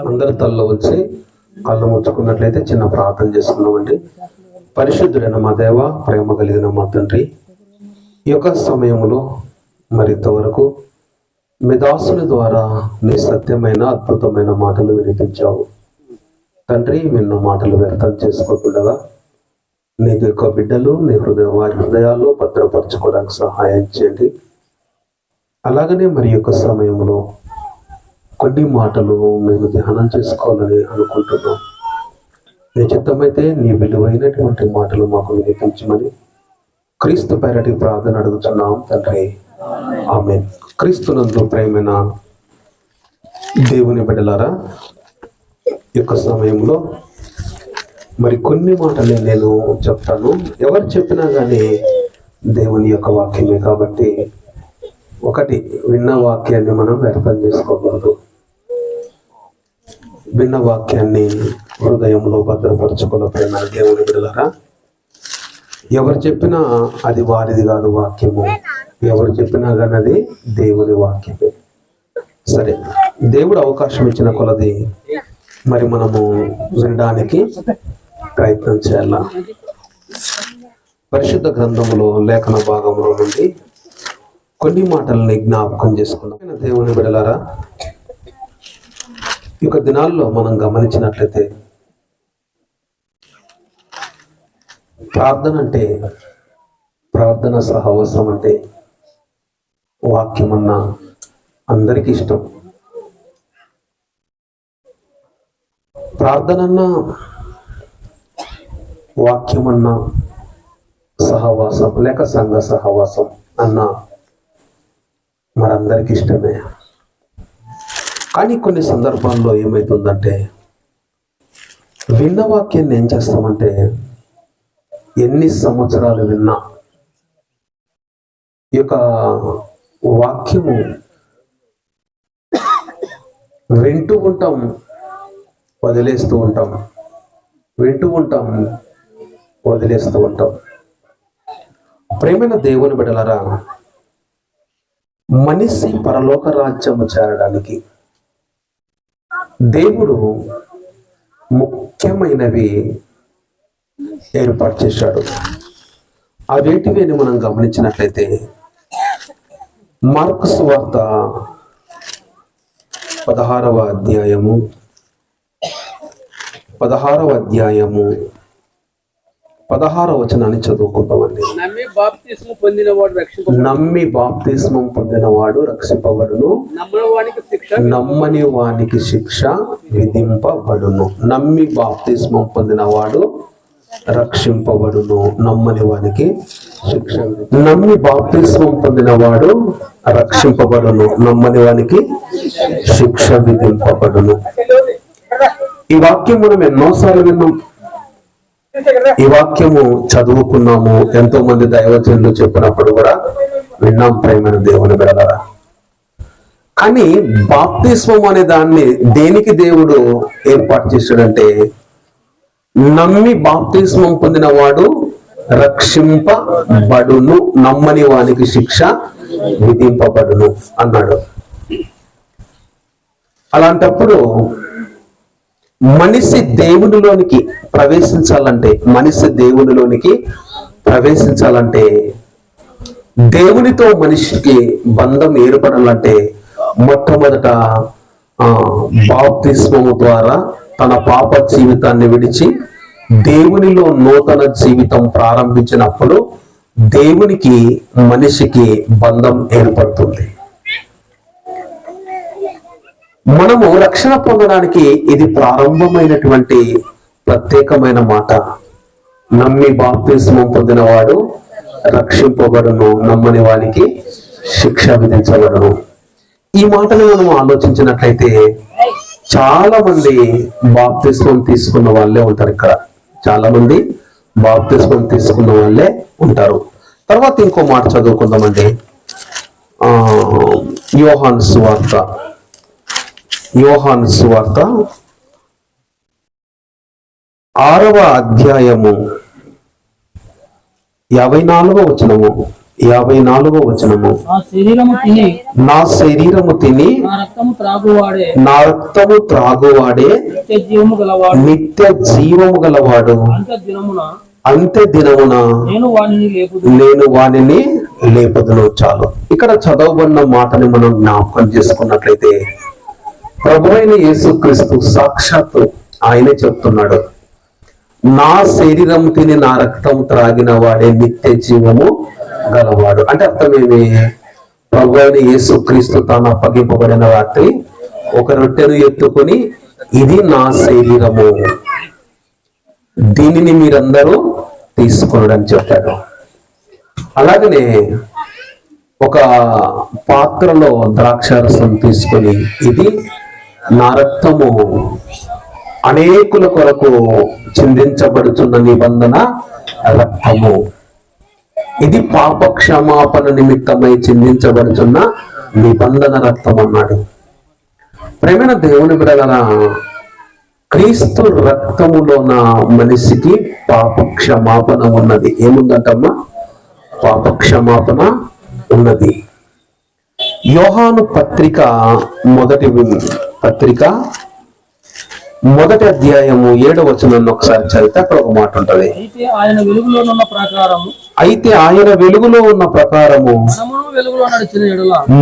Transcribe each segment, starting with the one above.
అందరి తల్లో వచ్చి కళ్ళు ముచ్చుకున్నట్లయితే చిన్న ప్రార్థన చేసుకున్నామండి పరిశుద్ధుడైన మా దేవ ప్రేమ కలిగిన మా తండ్రి ఈ యొక్క సమయంలో మరి ఇంతవరకు మీ దాసుని ద్వారా నీ సత్యమైన అద్భుతమైన మాటలు వినిపించావు తండ్రి విన్న మాటలు వ్యర్థం చేసుకోకుండా నీ యొక్క బిడ్డలు నీ హృదయ వారి హృదయాల్లో భద్రపరచుకోవడానికి సహాయం చేయండి. అలాగనే మరి యొక్క సమయంలో కొన్ని మాటలు మేము ధ్యానం చేసుకోవాలని అనుకుంటున్నాం. నీ చిత్తమైతే నీ విలువైనటువంటి మాటలు మాకు వినిపించమని క్రీస్తు పేరటి ప్రార్థన అడుగుతున్నాం తండ్రి. ఆమె క్రీస్తునందు ప్రేమైన దేవుని బిడ్డలారా యొక్క సమయంలో మరి కొన్ని మాటలే నేను చెప్తాను. ఎవరు చెప్పినా కానీ దేవుని యొక్క వాక్యమే కాబట్టి ఒకటి విన్న వాక్యాన్ని మనం వ్యర్థం చేసుకోకూడదు. విన్న వాక్యాన్ని హృదయంలో భద్రపరచుకున్న ప్రేమ దేవుని బిడలరా ఎవరు చెప్పినా అది వారిది కాదు వాక్యము. ఎవరు చెప్పినా కానీ అది దేవుని వాక్యమే. సరే దేవుడు అవకాశం ఇచ్చిన కొలది మరి మనము వినడానికి ప్రయత్నం చేయాల? పరిశుద్ధ గ్రంథములో లేఖన భాగంలో నుండి కొన్ని మాటలని జ్ఞాపకం చేసుకున్నాం దేవుని బిడలారా యొక్క దినాల్లో మనం గమనించినట్లయితే ప్రార్థన అంటే ప్రార్థన సహవసరం అంటే వాక్యం అన్న అందరికీ ఇష్టం. ప్రార్థనన్నా వాక్యం అన్న సహవాసం లేక సంఘ సహవాసం అన్న మనందరికి ఇష్టమే. కానీ కొన్ని సందర్భాల్లో ఏమవుతుందంటే విన్న వాక్యాన్ని ఏం చేస్తామంటే ఎన్ని సంవత్సరాలు విన్నా ఈ యొక్క వాక్యము వింటూ ఉంటాం వదిలేస్తూ ఉంటాం వింటూ ఉంటాం వదిలేస్తూ ఉంటాం. ప్రేమైన దేవుని బిడలరా మనిషి పరలోక రాజ్యము చేరడానికి దేవుడు ముఖ్యమైనవి ఏర్పాటు చేశాడు. అవేంటివి అని మనం గమనించినట్లయితే మార్క్స్ వార్త పదహారవ అధ్యాయము పదహారవ అధ్యాయము పదహారవ వచనాన్ని చదువుకుంటామండి బాప్తిస్ము పొందిన వాడు రక్షింప నమ్మి బాప్తిస్మం పొందినవాడు రక్షింపబడును. నమ్మని వానికి శిక్ష. నమ్మని వానికి శిక్ష విధింపబడును. నమ్మి బాప్తిస్మం పొందినవాడు రక్షింపబడును. నమ్మని వానికి శిక్ష నమ్మి బాప్తిస్మం పొందినవాడు రక్షింపబడును. నమ్మని వానికి శిక్ష విధింపబడును. ఈ వాక్యం మనం ఎన్నోసార్లు విన్నాం. ఈ వాక్యము చదువుకున్నాము. ఎంతో మంది దైవజనులు చెప్పినప్పుడు కూడా విన్నాం ప్రేమైన దేవుని బిడలరా కానీ బాప్తిస్వం అనే దాన్ని దేనికి దేవుడు ఏర్పాటు చేశాడంటే నమ్మి బాప్తిస్మం పొందిన వాడు రక్షింపబడును నమ్మని వానికి శిక్ష విధింపబడును అన్నాడు. అలాంటప్పుడు మనిషి దేవునిలోనికి ప్రవేశించాలంటే మనిషి దేవునిలోనికి ప్రవేశించాలంటే దేవునితో మనిషికి బంధం ఏర్పడాలంటే మొట్టమొదట బాప్తిస్మము ద్వారా తన పాప జీవితాన్ని విడిచి దేవునిలో నూతన జీవితం ప్రారంభించినప్పుడు దేవునికి మనిషికి బంధం ఏర్పడుతుంది. మనము రక్షణ పొందడానికి ఇది ప్రారంభమైనటువంటి ప్రత్యేకమైన మాట. నమ్మి బాప్తిస్మం పొందినవాడు రక్షింపబడును నమ్మని వానికి శిక్ష విధించబడును. ఈ మాటను మనం ఆలోచించినట్లయితే చాలా మంది బాప్తిస్మం తీసుకున్న వాళ్ళే ఉంటారు ఇక్కడ. చాలా మంది బాప్తిస్మం తీసుకున్న వాళ్ళే ఉంటారు. తర్వాత ఇంకో మాట చదువుకుందామండి. ఆ యోహాన్ సువార్త. యోహాను సువార్త ఆరవ అధ్యాయము. యాభై నాలుగో వచనము. యాభై నాలుగో వచనము. నా శరీరము తిని నా రక్తము త్రాగువాడే నిత్య జీవము గలవాడు. అంత్య దినమున? నేను వానిని లేపదును. చాలు. ఇక్కడ చదవబడిన మాటని మనం జ్ఞాపకం చేసుకున్నట్లయితే ప్రభు అయిన యేసుక్రీస్తు సాక్షాత్తు ఆయనే చెప్తున్నాడు. నా శరీరం తిని నా రక్తం త్రాగిన వాడే నిత్య జీవము గలవాడు. అంటే అర్థమేమి? ప్రభు అయిన యేసుక్రీస్తు తాను అప్పగింపబడిన రాత్రి ఒక రొట్టెను ఎత్తుకొని ఇది నా శరీరము. దీనిని మీరందరూ తీసుకోండి అని చెప్పాడు. అలాగనే ఒక పాత్రలో ద్రాక్షారసం తీసుకొని ఇది నా రక్తము అనేకుల కొరకు చిందించబడుతున్న నిబంధన రక్తము. ఇది పాప క్షమాపణ నిమిత్తమై చిందించబడుతున్న నిబంధన రక్తం అన్నాడు. ప్రేమైన దేవుని బిడగల క్రీస్తు రక్తములోన మనిషికి పాప క్షమాపణ ఉన్నది. ఏముందంటమ్మా? పాప క్షమాపణ ఉన్నది. యోహాను పత్రిక మొదటి పత్రిక. మొదటి అధ్యాయము ఏడవ వచనాన్ని ఒకసారి చదివితే అక్కడ ఒక మాట ఉంటది. అయితే ఆయన వెలుగులోనున్న ప్రకారము అయితే ఆయన వెలుగులో ఉన్న ప్రకారము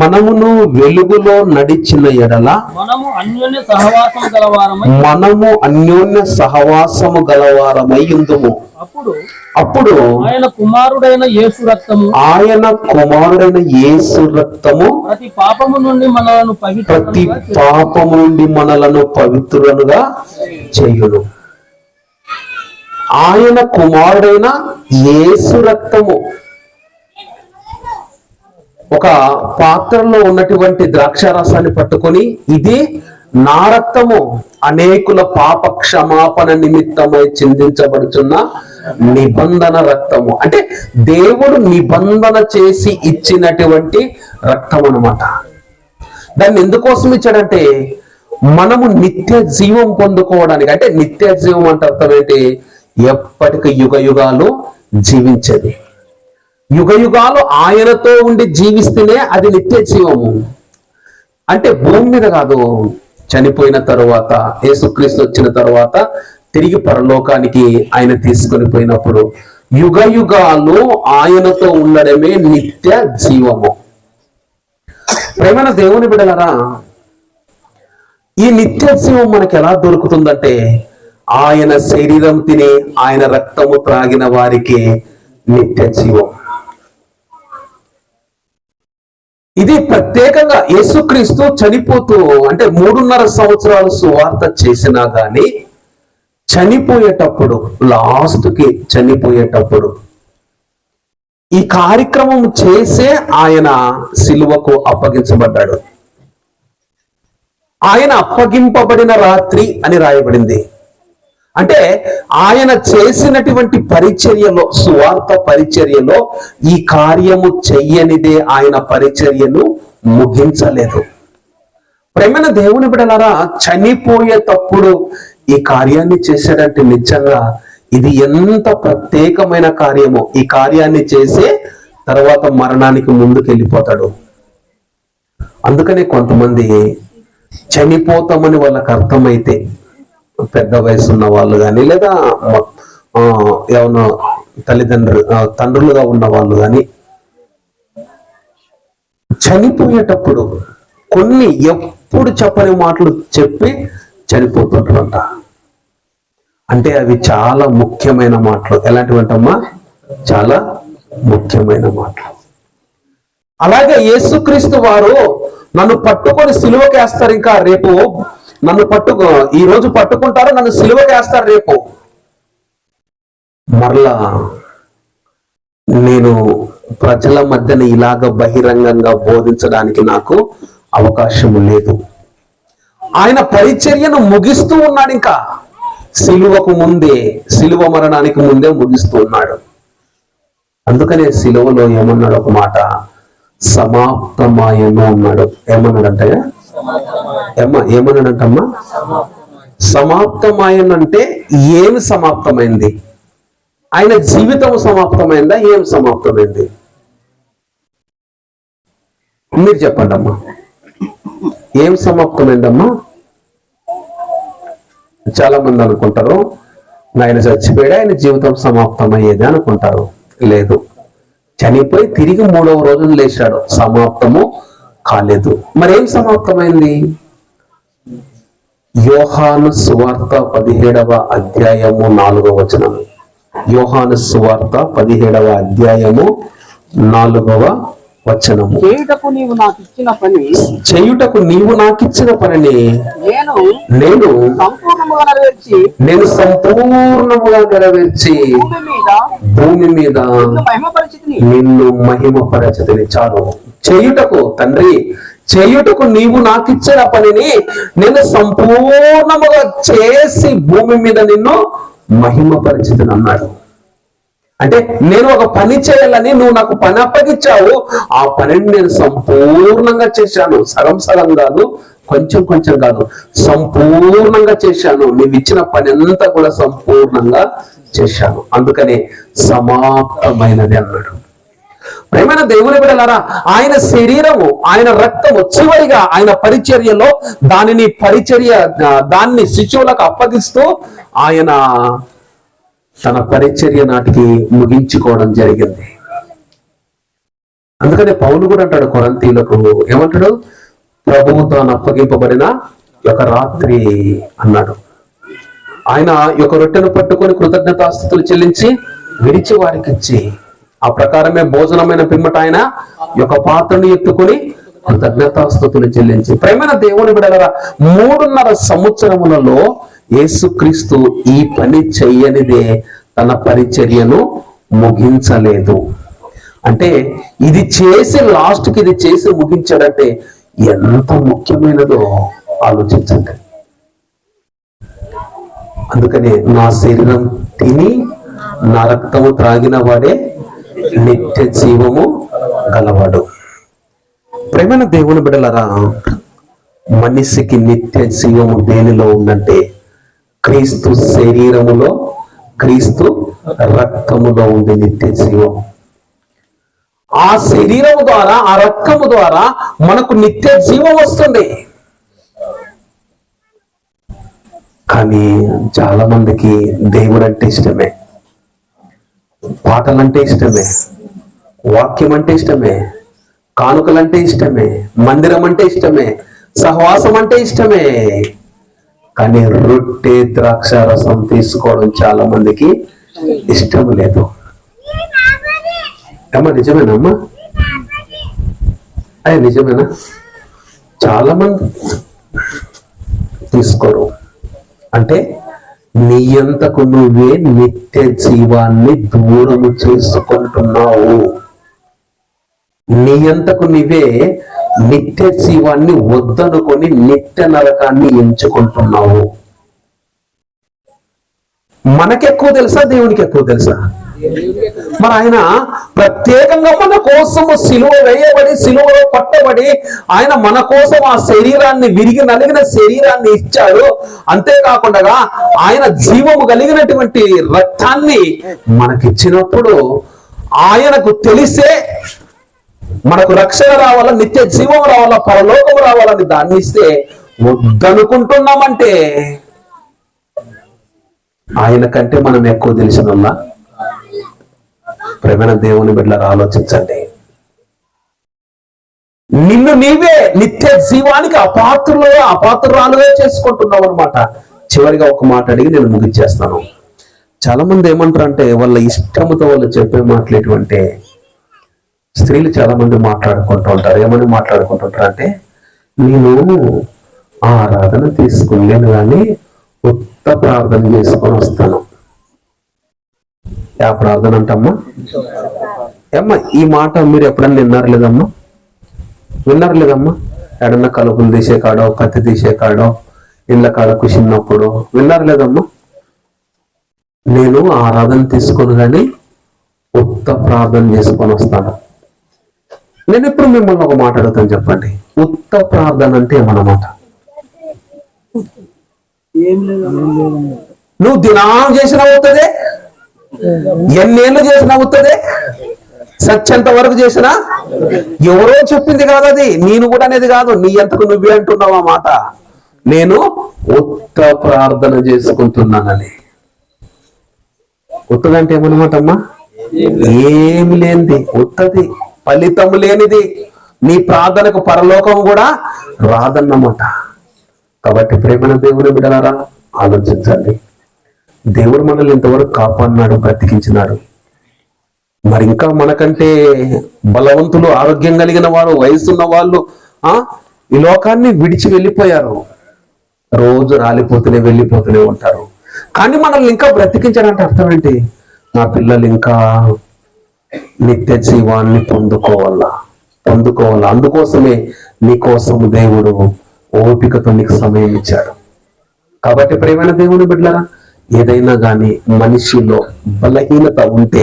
మనమును వెలుగులో నడిచిన ఎడల మనము అన్యోన్య సహవాసం గలవారమై మనము అన్యోన్య సహవాసము గలవారమై ఉందుము. అప్పుడు అప్పుడు ఆయన కుమారుడైన యేసు రక్తము ఆయన కుమారుడైన యేసు రక్తము ప్రతి పాపము నుండి మనలను ప్రతి పాపము నుండి మనలను పవిత్రులుగా చేయును. ఆయన కుమారుడైన యేసు రక్తము. ఒక పాత్రలో ఉన్నటువంటి ద్రాక్ష రసాన్ని పట్టుకొని ఇది నా రక్తము. అనేకుల పాప క్షమాపణ నిమిత్తమై చిందించబడుచున్న నిబంధన రక్తము. అంటే దేవుడు నిబంధన చేసి ఇచ్చినటువంటి రక్తం అన్నమాట దాన్ని ఎందుకోసం ఇచ్చాడంటే మనము నిత్య జీవం పొందుకోవడానికి. అంటే నిత్య జీవం అంటే అర్థం ఏంటి? ఎప్పటికి యుగ యుగాలు జీవించేది. యుగ యుగాలు ఆయనతో ఉండి జీవిస్తేనే అది నిత్య జీవము. అంటే భూమి మీద కాదు చనిపోయిన తరువాత యేసుక్రీస్తు వచ్చిన తర్వాత తిరిగి పరలోకానికి ఆయన తీసుకొని పోయినప్పుడు యుగ యుగాలు ఆయనతో ఉండడమే నిత్య జీవము. ప్రేమన దేవుని బిడలరా ఈ నిత్య జీవం మనకి ఎలా దొరుకుతుందంటే ఆయన శరీరం తిని ఆయన రక్తము త్రాగిన వారికి నిత్య జీవం. ఇది ప్రత్యేకంగా యేసుక్రీస్తు చనిపోతూ అంటే మూడున్నర సంవత్సరాలు సువార్త చేసినా గాని చనిపోయేటప్పుడు లాస్ట్కి చనిపోయేటప్పుడు ఈ కార్యక్రమం చేసే ఆయన సిలువకు అప్పగించబడ్డాడు. ఆయన అప్పగింపబడిన రాత్రి అని రాయబడింది. అంటే ఆయన చేసినటువంటి పరిచర్యలో సువార్త పరిచర్యలో ఈ కార్యము చెయ్యనిదే ఆయన పరిచర్యను ముగించలేదు. ప్రేమైన దేవుని బిడలారా చనిపోయేటప్పుడు ఈ కార్యాన్ని చేశాడంటే నిజంగా ఇది ఎంత ప్రత్యేకమైన కార్యము. ఈ కార్యాన్ని చేసే తర్వాత మరణానికి ముందుకు వెళ్ళిపోతాడు అందుకనే కొంతమంది చనిపోతామని వాళ్ళకి అర్థమైతే పెద్ద వయసు ఉన్న వాళ్ళు కానీ లేదా ఏమన్నా తల్లిదండ్రులు తండ్రులుగా ఉన్న వాళ్ళు కానీ చనిపోయేటప్పుడు కొన్ని ఎప్పుడు చెప్పని మాటలు చెప్పి చనిపోతుంటారంట. అంటే అవి చాలా ముఖ్యమైన మాటలు. ఎలాంటివంటమ్మా? చాలా ముఖ్యమైన మాటలు. అలాగే యేసుక్రీస్తు వారు నన్ను పట్టుకొని సిలువకేస్తారు ఇంకా రేపు నన్ను పట్టుకో ఈ రోజు పట్టుకుంటారు నన్ను సిలువ చేస్తారు రేపు. మరలా నేను ప్రజల మధ్యన ఇలాగ బహిరంగంగా బోధించడానికి నాకు అవకాశం లేదు. ఆయన పరిచర్యను ముగిస్తూ ఉన్నాడు ఇంకా. సిలువకు ముందే సిలువ మరణానికి ముందే ముగిస్తూ ఉన్నాడు. అందుకనే సిలువలో ఏమన్నాడు ఒక మాట? సమాప్తమాయను అన్నాడు. ఏమన్నాడంటే ఏమ ఏమన్నాడంటమ్మా? సమాప్తమాయనంటే ఏమి సమాప్తమైంది? ఆయన జీవితం సమాప్తమైందా? ఏం సమాప్తమైంది? మీరు చెప్పండి అమ్మా ఏం సమాప్తమైందమ్మా? చాలా మంది అనుకుంటారు ఆయన చచ్చిపోయాడు? ఆయన జీవితం సమాప్తమయ్యేది? అనుకుంటారు. లేదు. చనిపోయి తిరిగి మూడవ రోజున లేచాడు. సమాప్తము కాలేదు. మరేం సమాప్తమైంది? యోహాను సువార్త పదిహేడవ అధ్యాయము నాలుగవ వచనం. యోహాను సువార్త పదిహేడవ అధ్యాయము నాలుగవ వచనము. చేయుటకు నీవు నాకు ఇచ్చిన పని చేయుటకు నీవు నాకిచ్చిన పనిని నేను నేను సంపూర్ణముగా నెరవేర్చి నేను సంపూర్ణముగా నెరవేర్చి భూమి మీద నిన్ను మహిమ మహిమపరచదని చాలు. చేయుటకు తండ్రి చేయుటకు నీవు నాకిచ్చిన పనిని నేను సంపూర్ణముగా చేసి భూమి మీద నిన్ను మహిమపరిచిదని అన్నాడు. అంటే నేను ఒక పని చేయాలని నువ్వు నాకు పని అప్పగించావు ఆ పనిని నేను సంపూర్ణంగా చేశాను. సగం సగం కాదు కొంచెం కొంచెం కాదు సంపూర్ణంగా చేశాను. నువ్వు ఇచ్చిన పని అంతా కూడా సంపూర్ణంగా చేశాను. అందుకని సమాప్తమైనది అన్నాడు. ప్రేమైన దేవుని బిడలారా ఆయన శరీరము ఆయన రక్తము చివరిగా ఆయన పరిచర్యలో దానిని పరిచర్య దాన్ని శిశువులకు అప్పగిస్తూ ఆయన తన పరిచర్య నాటికి ముగించుకోవడం జరిగింది. అందుకనే పౌలు కూడా అంటాడు కొరంతీలకు ఏమంటాడు? ప్రభువు తాను అప్పగింపబడిన ఒక రాత్రి అన్నాడు. ఆయన యొక్క రొట్టెను పట్టుకొని కృతజ్ఞతాస్థుతులు చెల్లించి విడిచి వారికి ఇచ్చి ఆ ప్రకారమే భోజనమైన పిమ్మట ఆయన యొక్క పాత్రను ఎత్తుకొని కృతజ్ఞతాస్థుతులు చెల్లించి. ప్రేమైన దేవుని బిడగల మూడున్నర సంవత్సరములలో యేసుక్రీస్తు ఈ పని చెయ్యనిదే తన పరిచర్యను ముగించలేదు. అంటే ఇది చేసి లాస్ట్కి ఇది చేసి ముగించాడంటే ఎంత ముఖ్యమైనదో ఆలోచించండి. అందుకనే నా శరీరం తిని నా రక్తము త్రాగిన వాడే నిత్య జీవము గలవాడు. ప్రేమైన దేవుని బిడలరా మనిషికి నిత్య జీవము దేనిలో ఉందంటే క్రీస్తు శరీరములో క్రీస్తు రక్తములో ఉంది నిత్య జీవం. ఆ శరీరము ద్వారా ఆ రక్తము ద్వారా మనకు నిత్య జీవం వస్తుంది. కానీ చాలా మందికి దేవుడు అంటే ఇష్టమే. పాటలంటే ఇష్టమే వాక్యం అంటే ఇష్టమే కానుకలంటే ఇష్టమే మందిరం అంటే ఇష్టమే సహవాసం అంటే ఇష్టమే. కానీ రొట్టె ద్రాక్ష రసం తీసుకోవడం చాలా మందికి ఇష్టం లేదు. అమ్మా నిజమేనా అమ్మా? అయ్యా నిజమేనా? చాలా మంది తీసుకోరు. అంటే నీయంతకు నువ్వే నిత్య జీవాన్ని దూరము చేసుకుంటున్నావు. నీయంతకు నువ్వే నిత్య జీవాన్ని వద్దనుకొని నిత్య నరకాన్ని ఎంచుకుంటున్నావు. మనకెక్కువ తెలుసా? దేవునికి ఎక్కువ తెలుసా? మరి ఆయన ప్రత్యేకంగా మన కోసము సిలువ వేయబడి సిలువలో పట్టబడి ఆయన మన కోసం ఆ శరీరాన్ని విరిగి నలిగిన శరీరాన్ని ఇచ్చాడు. అంతేకాకుండా ఆయన జీవము కలిగినటువంటి రక్తాన్ని మనకిచ్చినప్పుడు ఆయనకు తెలిసే మనకు రక్షణ రావాలా నిత్య జీవం రావాలా పరలోకం రావాలని దాన్ని ఇస్తే వద్దనుకుంటున్నామంటే ఆయన కంటే మనం ఎక్కువ తెలిసిన వాళ్ళ ప్రేమైన దేవుని బిడ్డలు ఆలోచించండి. నిన్ను నీవే నిత్య జీవానికి అపాత్రులుగా అపాత్రురాలుగా చేసుకుంటున్నావు అనమాట చివరిగా ఒక మాట అడిగి నేను ముగించేస్తాను. చాలా మంది ఏమంటారంటే వాళ్ళ ఇష్టముతో వాళ్ళు చెప్పే మాటలు ఎటువంటి స్త్రీలు చాలా మంది మాట్లాడుకుంటూ ఉంటారు. ఏమని మాట్లాడుకుంటుంటారు అంటే నేను ఆరాధన తీసుకున్నాను కానీ ఉత్త ప్రార్థన చేసుకొని వస్తాను. ఆ ప్రార్థన అంటమ్మా. ఏమ్మా ఈ మాట మీరు ఎప్పుడన్నా విన్నారు లేదమ్మా? విన్నారు లేదమ్మా? ఎడన్నా కలుపులు తీసే కాడో కత్తి తీసే కాడో ఇళ్ళ కాడ కుసిన్నప్పుడు విన్నారు లేదమ్మా? నేను ఆరాధన తీసుకొని కానీ ఉత్త ప్రార్థన చేసుకొని వస్తాను. నేను ఇప్పుడు మిమ్మల్ని ఒక మాట అడుగుతాను చెప్పండి. ఉత్త ప్రార్థన అంటే ఏమన్నమాట నువ్వు దినాం చేసిన అవుతుంది ఎన్నేళ్ళు చేసిన అవుతుంది? సత్యంత వరకు చేసినా? ఎవరో చెప్పింది కాదు అది. నేను కూడా అనేది కాదు. నీ అంతకు నువ్వే అంటున్నావు ఆ మాట. నేను ఉత్త ప్రార్థన చేసుకుంటున్నానని. ఉత్తదంటే ఏమన్నమాట అమ్మా ఏమి లేనిది. ఉత్తది ఫలితం లేనిది. నీ ప్రార్థనకు పరలోకం కూడా రాదన్నమాట. కాబట్టి ప్రేమన దేవుని బిడలారా ఆలోచించండి. దేవుడు మనల్ని ఇంతవరకు కాపాడినాడు బ్రతికించినాడు. మరి ఇంకా మనకంటే బలవంతులు ఆరోగ్యం కలిగిన వారు వయసున్న వాళ్ళు ఆ ఈ లోకాన్ని విడిచి వెళ్ళిపోయారు. రోజు రాలిపోతూనే వెళ్ళిపోతూనే ఉంటారు. కానీ మనల్ని ఇంకా బ్రతికించారంటే అర్థం ఏంటి? నా పిల్లలు ఇంకా నిత్య జీవాన్ని పొందుకోవాలా? పొందుకోవాలా? అందుకోసమే నీకోసం దేవుడు ఓపికతో నీకు సమయం ఇచ్చాడు. కాబట్టి ప్రేమైన దేవుని బిడ్డలారా ఏదైనా కానీ మనిషిలో బలహీనత ఉంటే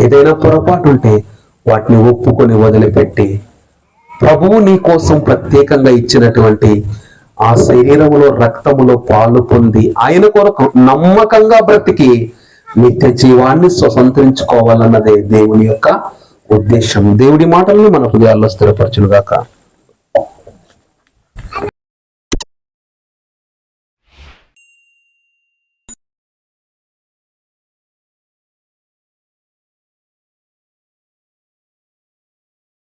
ఏదైనా పొరపాటు ఉంటే వాటిని ఒప్పుకొని వదిలిపెట్టి ప్రభువు నీ కోసం ప్రత్యేకంగా ఇచ్చినటువంటి ఆ శరీరములో రక్తములో పాలు పొంది ఆయన కొరకు నమ్మకంగా బ్రతికి నిత్య జీవాన్ని స్వతంత్రించుకోవాలన్నదే దేవుని యొక్క ఉద్దేశం. దేవుడి మాటలను మన హృదయాల్లో స్థిరపరచునుగాక.